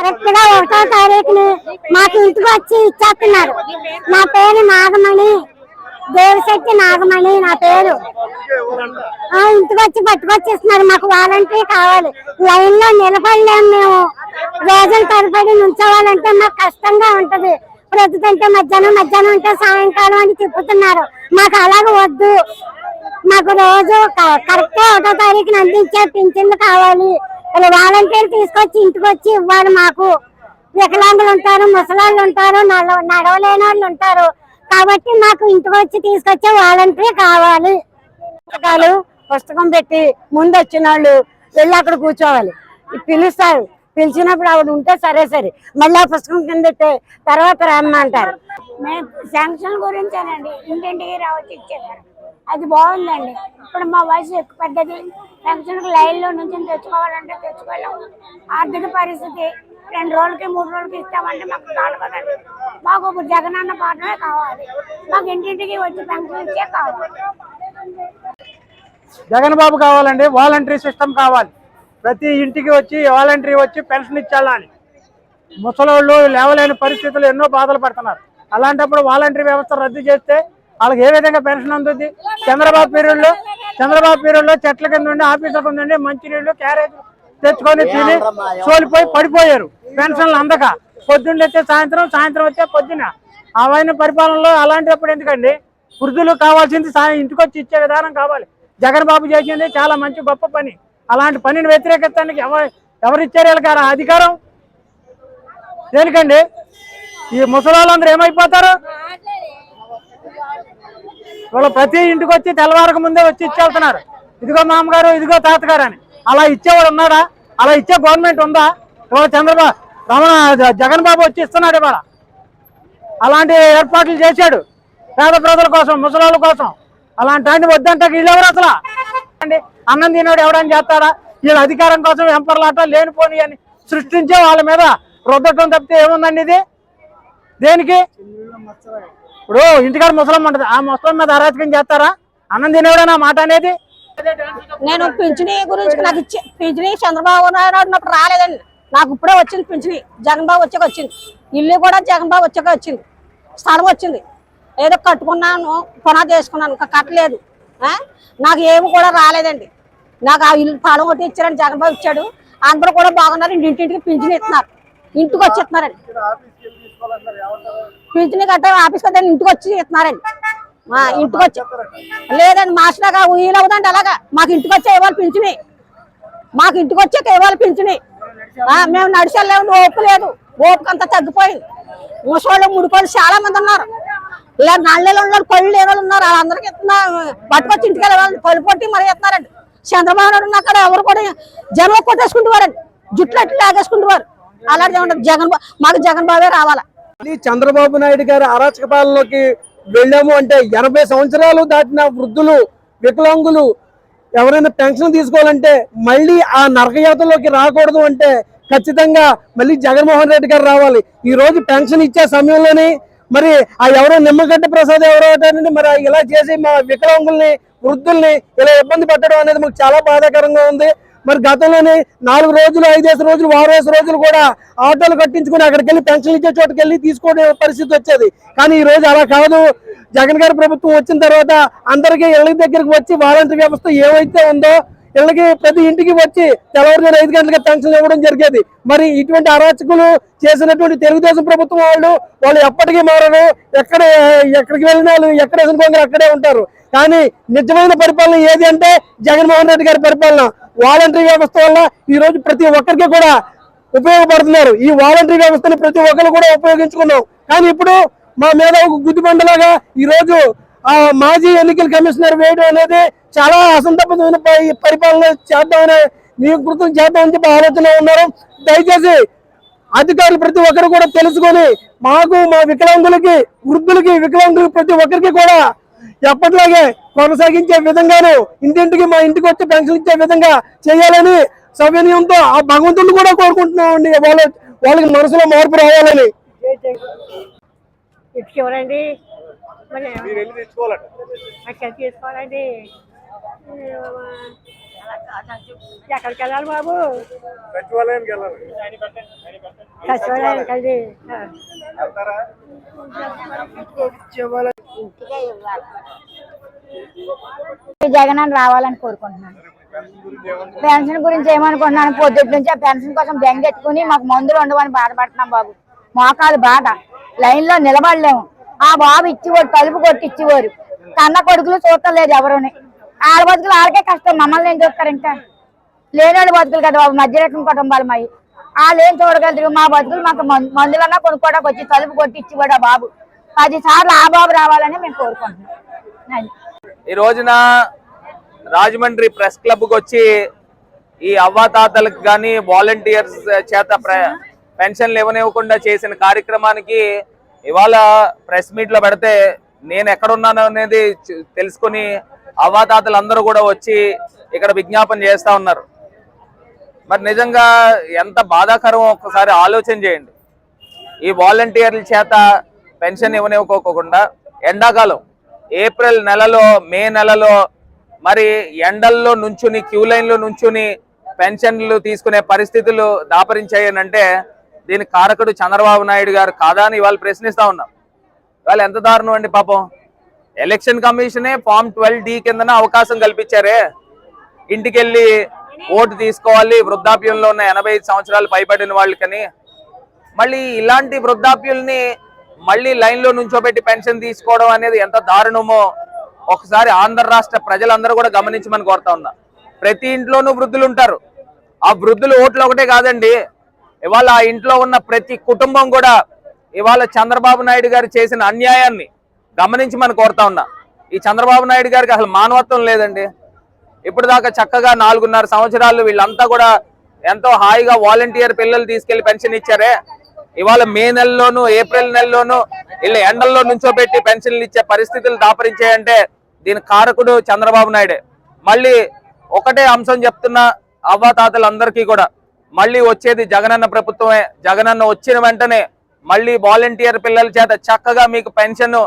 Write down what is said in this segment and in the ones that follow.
కరెక్ట్గా ఒకటో తారీఖుని మాకు ఇంటికి వచ్చి ఇచ్చేస్తున్నారు. నా పేరు నాగమణి దేవశక్తి నాగమణి నా పేరు. ఆ ఇంటికి వచ్చి పట్టుకొచ్చేస్తున్నారు. మాకు వాలంటీర్ కావాలి. లైన్లో నిలబడలేము మేము. రోజులు తరబడి నుంచోవాలంటే మాకు కష్టంగా ఉంటది. ప్రొద్దుతంటే మధ్యాహ్నం మధ్యాహ్నం అంటే సాయంకాలం అని తిప్పుతున్నారు. మాకు అలాగ వద్దు. మాకు రోజు కరెక్ట్ ఒకటో తారీఖున అందించే పింఛన్లు కావాలి. ఇలా వాలంటీర్ తీసుకొచ్చి ఇంటికి వచ్చి ఇవ్వాలి మాకు. వికలాంగులు ఉంటారు ముసలాళ్ళు ఉంటారు నడవలేని వాళ్ళు ఉంటారు. కాబట్టి మాకు ఇంటికి వచ్చి తీసుకొచ్చే వాలంటీర్ కావాలి. పుస్తకాలు పుస్తకం పెట్టి ముందు వచ్చిన వాళ్ళు వెళ్ళి అక్కడ కూర్చోవాలి. పిలుస్తారు. పిలిచినప్పుడు ఆవిడ ఉంటే సరే సరే. మళ్ళీ ఆ పుస్తకం కింద పెట్టి తర్వాత రమ్మంటారు మేము శాంక్షన్ గురించేనండి. ఇంటింటికి రావచ్చు ఇచ్చేవారు. అది బాగుందండి. ఇప్పుడు మా వయసు ఎక్కువ పెద్దది. పెన్షన్కి లైన్లో నుంచి తెచ్చుకోవాలంటే తెచ్చుకోలేము. ఆర్థిక పరిస్థితి రెండు రోజులకి మూడు రోజులకి ఇస్తామంటే మాకు కాదు కదండి. మాకు ఇప్పుడు జగనన్న పాటమే కావాలి. మాకు ఇంటింటికి వచ్చి పెన్షన్ ఇచ్చే కావాలి. జగన్ బాబు కావాలండి. వాలంటరీ సిస్టమ్ కావాలి. ప్రతి ఇంటికి వచ్చి వాలంటరీ వచ్చి పెన్షన్ ఇచ్చాలని ముసలోళ్ళు లేవలేని పరిస్థితులు ఎన్నో బాధలు పడుతున్నారు. అలాంటప్పుడు వాలంటరీ వ్యవస్థ రద్దు చేస్తే వాళ్ళకి ఏ విధంగా పెన్షన్ అందుతుంది చంద్రబాబు పీరియడ్లో చంద్రబాబు పీరియడ్లో చెట్ల కింద ఉండి ఆఫీసుల కింద ఉండి మంచినీళ్ళు క్యారేజ్ తెచ్చుకొని తిని సోలిపోయి పడిపోయారు. పెన్షన్లు అందక. పొద్దున్న వచ్చే సాయంత్రం సాయంత్రం వచ్చే పొద్దున. ఆయన పరిపాలనలో అలాంటప్పుడు ఎందుకండి? వృద్ధులు కావాల్సింది ఇంటికి వచ్చి ఇచ్చే విధానం కావాలి. జగన్ బాబు చేసింది చాలా మంచి గొప్ప పని. అలాంటి పనిని వ్యతిరేకించడానికి ఎవరు ఎవరు ఇచ్చారు వీళ్ళకి అధికారం? దేనికండి? ఈ ముసలాళ్ళందరూ ఏమైపోతారు? వాళ్ళు ప్రతి ఇంటికి వచ్చి తెల్లవారక ముందే వచ్చి ఇచ్చేళ్తున్నారు ఇదిగో మామగారు ఇదిగో తాతగారు అని. అలా ఇచ్చేవాడు ఉన్నాడా? అలా ఇచ్చే గవర్నమెంట్ ఉందా? ఇవాళ చంద్రబాబు రమణ జగన్ బాబు వచ్చి ఇస్తున్నాడు ఇవాళ. అలాంటి ఏర్పాట్లు చేశాడు. పేద ప్రజల కోసం ముసలాళ్ళ కోసం. అలాంటి ఆయన వద్దంటే వీళ్ళు ఎవరు అసలు? అండి అన్నం తినోడు ఎవడని చేస్తాడా? వీళ్ళ అధికారం కోసం వెంపర్లాట లేనిపోని అని సృష్టించే వాళ్ళ మీద రుద్దటం తప్పితే ఏముందండి ఇది? దేనికి? ఇప్పుడు ఇంటికాడ ముసలమ్మ ఉంటుంది. ఆ ముసలమ్మ మీద అరాచకం చేస్తారా? అన్నం తినేవాడని మాట అనేది? నేను పింఛని గురించి నాకు ఇచ్చే పింఛనీ చంద్రబాబు నాయుడు నాకు రాలేదండి. నాకు ఇప్పుడే వచ్చింది పింఛని. జగన్ బాబు వచ్చాక వచ్చింది. ఇల్లు కూడా జగన్ బాబు వచ్చాక వచ్చింది. స్థలం వచ్చింది. ఏదో కట్టుకున్నాను పునాది వేసుకున్నాను ఇంకా కట్టలేదు. నాకు ఏమి కూడా రాలేదండి. నాకు ఆ ఇల్లు స్థలం ఒకటి ఇచ్చారని జగన్ బాబు ఇచ్చాడు. అందరూ కూడా బాగున్నారు. ఇంటింటికి పింఛని ఇస్తున్నారు. ఇంటికి వచ్చి ఇస్తున్నారండి కట్టే ఆఫీస్ కదా ఇంటికి వచ్చి ఇస్తున్నారండి మా ఇంటికి వచ్చి లేదండి మాస్టర్ వీలు అవుదండి అలాగా. మాకు ఇంటికి వచ్చే ఇవ్వాలి పింఛని మాకు ఇంటికి వచ్చాక ఇవ్వాలి పింఛని మేము నడిచెళ్ళలేము ఓపు లేదు. ఓపిక అంతా తగ్గిపోయింది. ముసోళ్ళు ముడికోళ్ళు చాలా మంది ఉన్నారు. ఇలా నల్లలు ఉన్నారు కళ్ళు లేని వాళ్ళు ఉన్నారు. వాళ్ళందరికీ ఇస్తున్నా పట్టుకొచ్చి ఇంటికి వెళ్ళాలి పళ్ళు పొట్టి మరి ఇస్తున్నారండి. చంద్రబాబు నాయుడు ఉన్న అక్కడ ఎవరు కూడా జనం కొట్టేసుకుంటున్నారండి జుట్లు అట్లు లాగేసుకుంటున్నారు. అలాగే ఉండదు జగన్ మాకు జగన్ బాబే రావాలా. చంద్రబాబు నాయుడు గారి అరాచక పాలనలోకి వెళ్ళాము అంటే ఎనభై సంవత్సరాలు దాటిన వృద్ధులు వికలాంగులు ఎవరైనా పెన్షన్ తీసుకోవాలంటే మళ్ళీ ఆ నరకయాతలోకి రాకూడదు అంటే ఖచ్చితంగా మళ్ళీ జగన్మోహన్ రెడ్డి గారు రావాలి. ఈ రోజు పెన్షన్ ఇచ్చే సమయంలోని మరి ఆ ఎవరో నిమ్మగడ్డ ప్రసాద్ ఎవరో మరి ఇలా చేసి మా వికలాంగుల్ని వృద్ధుల్ని ఇలా ఇబ్బంది పెట్టడం అనేది మాకు చాలా బాధాకరంగా ఉంది. మరి గతంలోనే నాలుగు రోజులు ఐదేసి రోజులు వారేసి రోజులు కూడా ఆటోలు కట్టించుకుని అక్కడికి వెళ్ళి పెన్షన్ ఇచ్చే చోటుకి వెళ్ళి తీసుకునే పరిస్థితి వచ్చేది. కానీ ఈ రోజు అలా కాదు. జగన్ గారి ప్రభుత్వం వచ్చిన తర్వాత అందరికీ ఇళ్ళ దగ్గరికి వచ్చి వాలంటీర్ వ్యవస్థ ఏవైతే ఉందో ఇళ్ళకి ప్రతి ఇంటికి వచ్చి తెల్లవారుజాము ఐదు గంటలకి పెన్షన్ ఇవ్వడం జరిగేది. మరి ఇటువంటి అరాచకులు చేసినటువంటి తెలుగుదేశం ప్రభుత్వం వాళ్ళు వాళ్ళు ఎప్పటికీ మారరు. ఎక్కడ ఎక్కడికి వెళ్ళినా వాళ్ళు ఎక్కడ వేసిన అక్కడే ఉంటారు. కానీ నిజమైన పరిపాలన ఏది అంటే జగన్మోహన్ రెడ్డి గారి పరిపాలన. వాలంటరీ వ్యవస్థ వల్ల ఈ రోజు ప్రతి ఒక్కరికి కూడా ఉపయోగపడుతున్నారు. ఈ వాలంటరీ వ్యవస్థని ప్రతి ఒక్కరు కూడా ఉపయోగించుకున్నాం. కానీ ఇప్పుడు మా మీద ఒక గుద్దిబండలాగా ఈరోజు ఆ మాజీ ఎన్నికల కమిషనర్ వేయడం అనేది చాలా అసంతృప్తమైన పరిపాలన చేద్దామని నియకృతం చేద్దామని చెప్పి ఆలోచన ఉన్నారు. దయచేసి అధికారులు ప్రతి ఒక్కరు కూడా తెలుసుకొని మాకు మా వికలాంగులకి వృద్ధులకి వికలాంగులకి ప్రతి ఒక్కరికి కూడా ఎప్పటిలాగే కొనసాగించే విధంగాను ఇంటింటికి మా ఇంటికి వచ్చి పెన్షన్ ఇచ్చే విధంగా చేయాలని సవినయంతో ఆ భగవంతుని కూడా కోరుకుంటున్నామండి. వాళ్ళ వాళ్ళకి మనసులో మార్పు రావాలని. ఇటు చూడండి మరి తీసుకోవాలండి ఎక్కడికి వెళ్ళాలి బాబు? సచివాలయానికి వెళ్ళాలి. చూడాలి కలిసి జగన్ అని రావాలని కోరుకుంటున్నాను. పెన్షన్ గురించి ఏమనుకుంటున్నాను? పొద్దుటి నుంచి ఆ పెన్షన్ కోసం బెంగెట్టుకుని మాకు మందులు ఉండవని బాధపడుతున్నాం బాబు. మోకాలు బాధ. లైన్లో నిలబడలేము. ఆ బాబు ఇచ్చేవారు తలుపు కొట్టి ఇచ్చేవారు. కన్న కొడుకులు చూడటం లేదు ఎవరుని. ఆడ బతుకులు ఆడకే కష్టం. మమ్మల్ని ఏం చూస్తారు ఇంకా? లేనివాళ్ళు బతుకులు కదా బాబు. మధ్యరకం కుటుంబాలు మావి వాళ్ళు ఏం చూడగలుగుతారు మా బతుకులు మాకు మందులన్నా కొనుక్కోవడానికి వచ్చి తలుపు కొట్టి ఇచ్చేవాడు ఆ బాబు. పది సార్లు ఆ బాబు రావాలని మేము కోరుకుంటున్నాం. ఈ రోజున రాజమండ్రి ప్రెస్ క్లబ్కి వచ్చి ఈ అవ్వాతాతలకు కానీ వాలంటీర్స్ చేత ప్ర- పెన్షన్లు ఇవ్వనివ్వకుండా చేసిన కార్యక్రమానికి ఇవాళ ప్రెస్ మీట్లో పెడితే నేను ఎక్కడున్నాను అనేది తెలుసుకుని అవ్వాతాతలు అందరూ కూడా వచ్చి ఇక్కడ విజ్ఞాపన చేస్తూ ఉన్నారు. మరి నిజంగా ఎంత బాధాకరం ఒక్కసారి ఆలోచన చేయండి. ఈ వాలంటీర్ల చేత పెన్షన్ ఇవ్వనివ్వకోకుండా ఎండాకాలం ఏప్రిల్ నెలలో మే నెలలో మరి ఎండల్లో నుంచుని క్యూ లైన్లో నుంచుని పెన్షన్లు తీసుకునే పరిస్థితులు దాపరించాయనంటే దీని కారకుడు చంద్రబాబు నాయుడు గారు కాదా అని ఇవాళ ప్రశ్నిస్తూ ఉన్నాం. ఇవాళ ఎంత దారుణం అండి పాపం. ఎలక్షన్ కమిషనే ఫామ్ ట్వెల్వ్ డి కిందన అవకాశం కల్పించారే. ఇంటికెళ్ళి ఓటు తీసుకోవాలి వృద్ధాప్యంలో ఉన్న ఎనభై ఐదు సంవత్సరాలు పైబడిన వాళ్ళకని. మళ్ళీ ఇలాంటి వృద్ధాప్యుల్ని మళ్ళీ లైన్లో నుంచోబెట్టి పెన్షన్ తీసుకోవడం అనేది ఎంత దారుణమో ఒకసారి ఆంధ్ర రాష్ట్ర ప్రజలందరూ కూడా గమనించమని కోరుతా ఉన్నా. ప్రతి ఇంట్లోనూ వృద్ధులు ఉంటారు. ఆ వృద్ధులు ఓట్లు ఒకటే కాదండి. ఇవాళ ఆ ఇంట్లో ఉన్న ప్రతి కుటుంబం కూడా ఇవాళ చంద్రబాబు నాయుడు గారు చేసిన అన్యాయాన్ని గమనించమని కోరుతా ఉన్నా. ఈ చంద్రబాబు నాయుడు గారికి అసలు మానవత్వం లేదండి. ఇప్పుడు దాకా చక్కగా నాలుగున్నర సంవత్సరాలు వీళ్ళంతా కూడా ఎంతో హాయిగా వాలంటీర్ పిల్లలు తీసుకెళ్ళి పెన్షన్ ఇచ్చారే. ఇవాళ మే నెలలోను ఏప్రిల్ నెలలోను ఇళ్ళ ఎండల్లో నుంచోబెట్టి పెన్షన్లు ఇచ్చే పరిస్థితులు దాపరించాయంటే దీని కారకుడు చంద్రబాబు నాయుడే. మళ్ళీ ఒకటే అంశం చెప్తున్నా అవ్వాతాతలందరికీ కూడా మళ్ళీ వచ్చేది జగనన్న ప్రభుత్వమే. జగనన్న వచ్చిన వెంటనే మళ్ళీ వాలంటీర్ పిల్లల చేత చక్కగా మీకు పెన్షన్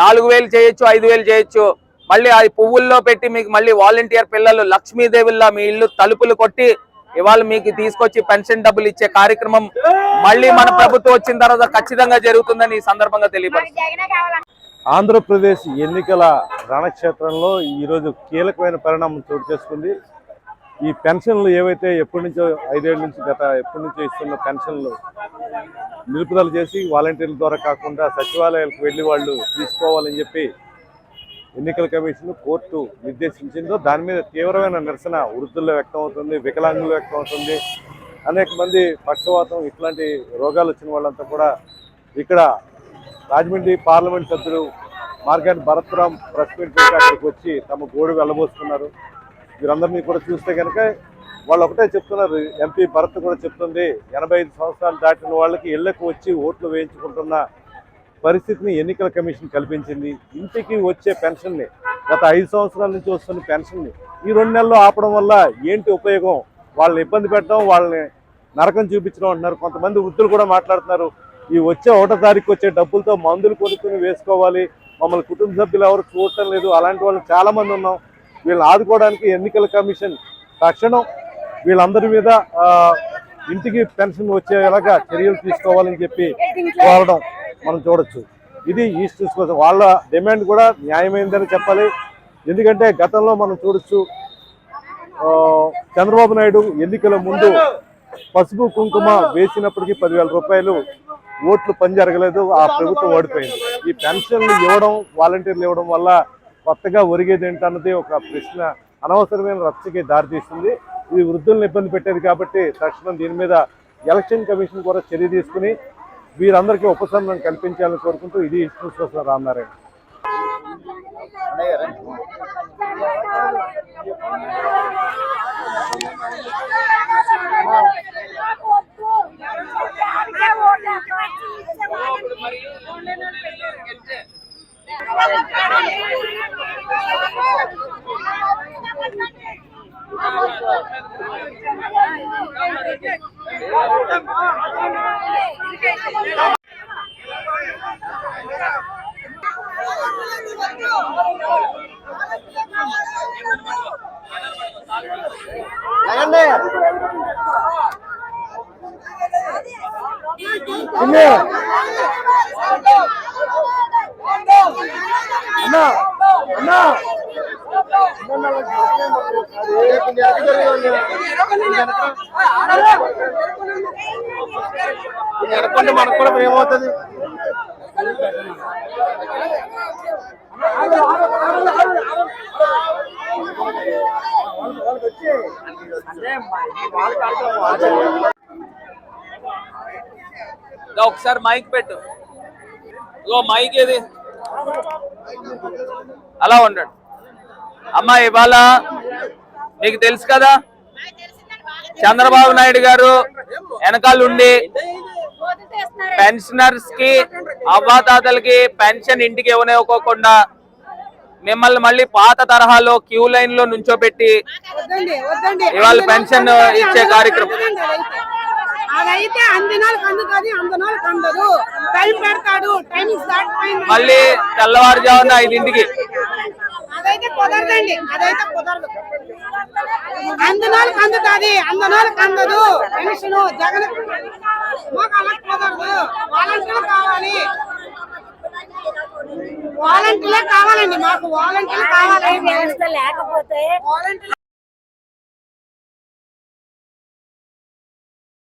నాలుగు వేలు చేయొచ్చు ఐదు వేలు చేయొచ్చు. మళ్ళీ అది పువ్వుల్లో పెట్టి మీకు మళ్ళీ వాలంటీర్ పిల్లలు లక్ష్మీదేవిలా మీ ఇల్లు తలుపులు కొట్టి ఇవాళ మీకు తీసుకొచ్చి పెన్షన్ డబ్బులు ఇచ్చే కార్యక్రమం మళ్ళీ మన ప్రభుత్వం వచ్చిన తర్వాత ఖచ్చితంగా జరుగుతుందని ఈ సందర్భంగా తెలియపరుస్తుంది ఆంధ్రప్రదేశ్ ఎన్నికల రణక్షేత్రంలో ఈరోజు కీలకమైన పరిణామం చోటు చేసుకుంది. ఈ పెన్షన్లు ఏవైతే ఎప్పటి నుంచో ఐదేళ్ళ నుంచి గత ఎప్పటి నుంచో ఇస్తున్న పెన్షన్లు నిలుపుదల చేసి వాలంటీర్ల ద్వారా కాకుండా సచివాలయాలకు వెళ్ళి వాళ్ళు తీసుకోవాలని చెప్పి ఎన్నికల కమిషన్ కోర్టు నిర్దేశించిందో దాని మీద తీవ్రమైన నిరసన వృద్ధుల్లో వ్యక్తం అవుతుంది వికలాంగులు వ్యక్తం అవుతుంది అనేక మంది పక్షవాతం ఇట్లాంటి రోగాలు వచ్చిన వాళ్ళంతా కూడా ఇక్కడ రాజమండ్రి పార్లమెంట్ సభ్యుడు మార్గాన్ భరత్రాం ప్రెస్ మీట్ పెట్టి అక్కడికి వచ్చి తమ గోడు వెళ్ళబోస్తున్నారు వీరందరినీ కూడా చూస్తే కనుక వాళ్ళు ఒకటే చెప్తున్నారు ఎంపీ భరత్ కూడా చెప్తుంది ఎనభై ఐదు సంవత్సరాలు దాటిన వాళ్ళకి ఇళ్ళకు వచ్చి ఓట్లు వేయించుకుంటున్న పరిస్థితిని ఎన్నికల కమిషన్ కల్పించింది. ఇంటికి వచ్చే పెన్షన్ని గత ఐదు సంవత్సరాల నుంచి వస్తున్న పెన్షన్ని ఈ రెండు నెలలు ఆపడం వల్ల ఏంటి ఉపయోగం? వాళ్ళని ఇబ్బంది పెట్టడం వాళ్ళని నరకం చూపించడం అంటున్నారు. కొంతమంది వృద్ధులు కూడా మాట్లాడుతున్నారు. ఈ వచ్చే ఒకటో తారీఖు వచ్చే డబ్బులతో మందులు కొనుక్కుని వేసుకోవాలి. మమ్మల్ని కుటుంబ సభ్యులు ఎవరు చూడటం లేదు. అలాంటి వాళ్ళు చాలామంది ఉన్నాం. వీళ్ళని ఆదుకోవడానికి ఎన్నికల కమిషన్ తక్షణం వీళ్ళందరి మీద ఇంటికి పెన్షన్ వచ్చేలాగా చర్యలు తీసుకోవాలని చెప్పి కోరడం మనం చూడొచ్చు. ఇది ఈస్ట్ కోసం వాళ్ళ డిమాండ్ కూడా న్యాయమైందని చెప్పాలి. ఎందుకంటే గతంలో మనం చూడొచ్చు చంద్రబాబు నాయుడు ఎన్నికల ముందు పసుపు కుంకుమ వేసినప్పటికీ పదివేల రూపాయలు ఓట్లు పని జరగలేదు ఆ ప్రభుత్వం ఓడిపోయింది. ఈ పెన్షన్లు ఇవ్వడం వాలంటీర్లు ఇవ్వడం వల్ల కొత్తగా ఒరిగేది ఏంటన్నది ఒక ప్రశ్న అనవసరమైన రచ్చకి దారితీస్తుంది. ఇది వృద్ధులను ఇబ్బంది పెట్టేది కాబట్టి తక్షణం దీని మీద ఎలక్షన్ కమిషన్ కూడా చర్య తీసుకుని వీరందరికీ ఉపశమనం కల్పించాలని కోరుకుంటూ ఇది ఇన్స్టిట్యూషన్ రామనారాయణ Thank you. అన్నా అన్నా అన్నా. ఉంటే మనకు కూడా ఏమవుతుంది ఒకసారి మైక్ పెట్టు. ఇగో మైక్ ఏది? అలా ఉండండి. అమ్మా ఇవాళ మీకు తెలుసు కదా? చంద్రబాబు నాయుడు గారు వెనకాలండి పెన్షనర్స్కి అవ్వాతాతలకి పెన్షన్ ఇంటికి ఇవ్వనివ్వకోకుండా మిమ్మల్ని మళ్ళీ పాత తరహాలో క్యూ లైన్లో నుంచోబెట్టి ఇవాళ పెన్షన్ ఇచ్చే కార్యక్రమం అదైతే అందినాలకు అందుతుంది అందనాలకు అందదు. టైం పెడతాడు టైం దాటిపోయింది మళ్ళీ తెల్లవారుజామున ఐదింటికి. అదైతే కుదరదండి అదైతే కుదరదు. అందనాలకు అందుతుంది అందనాలకు అందదు. పెన్షన్ జగన్ మాకు అలా కుదరదు. వాలంటీర్లు కావాలి. వాలంటీర్లే కావాలండి మాకు వాలంటీర్లు కావాలి. లేకపోతే వాలంటీర్లు